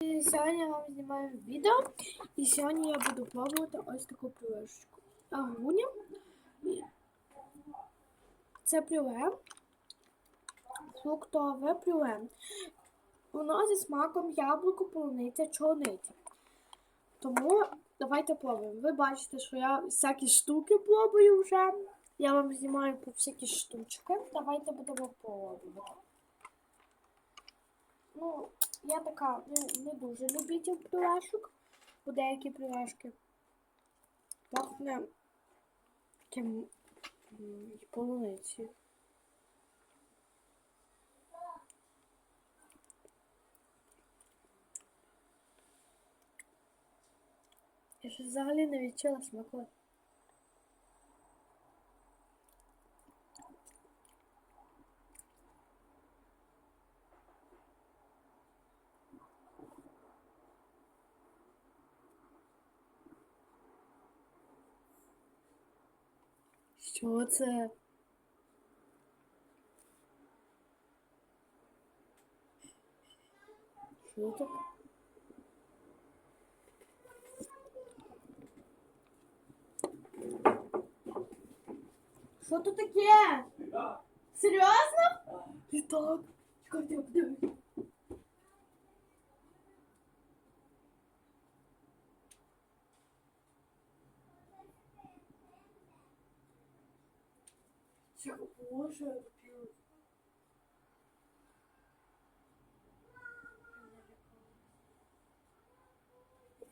Сьогодні я вам знімаю відео, і сьогодні я буду пробувати ось таку пюрешку. Агуня. Це пюре, фруктове пюре. Воно зі смаком яблуко, полуниця, чорниця. Тому давайте пробуємо. Ви бачите, що я всякі штуки пробую вже. Я вам знімаю по всякі штучки. Давайте будемо пробувати. Ну, я така не, не дуже любитель пюрешок, бо деякі пюрешки пахне таким полуниці. Я ще взагалі не відчула смаку. Що це? Що це? Що тут таке? Серйозно? Літак. Чекайте, я подивлюсь. Боже, п'ю.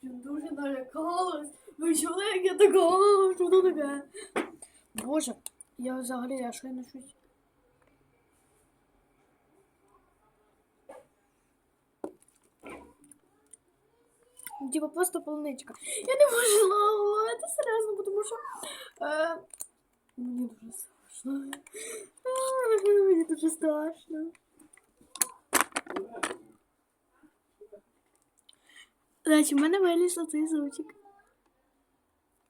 Прям дуже налякалась. Ви чули, як я така, «А, що це таке? Боже, я взагалі я щойно щось. Типа просто полуничка. Я не можу лавувати, серйозно, тому що е, мені дуже Мені дуже страшно. Значить, в мене виліз цей звучик.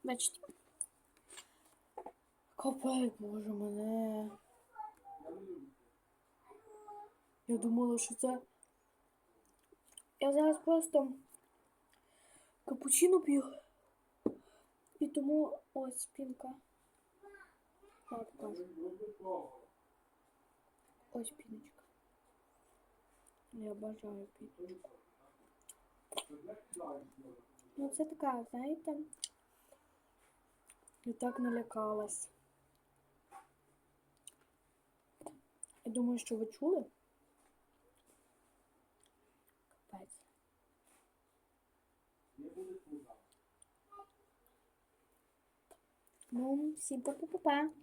Бачите. Копай, боже мене. Я думала, що це. Я зараз просто капучино п'ю. І тому ось спинка. Покажу. Ось піночка. Я бажаю піночку. Ну, це така, знаєте. Я так налякалась. Я думаю, що ви чули? Капець. Ну, всім па-па-па-па.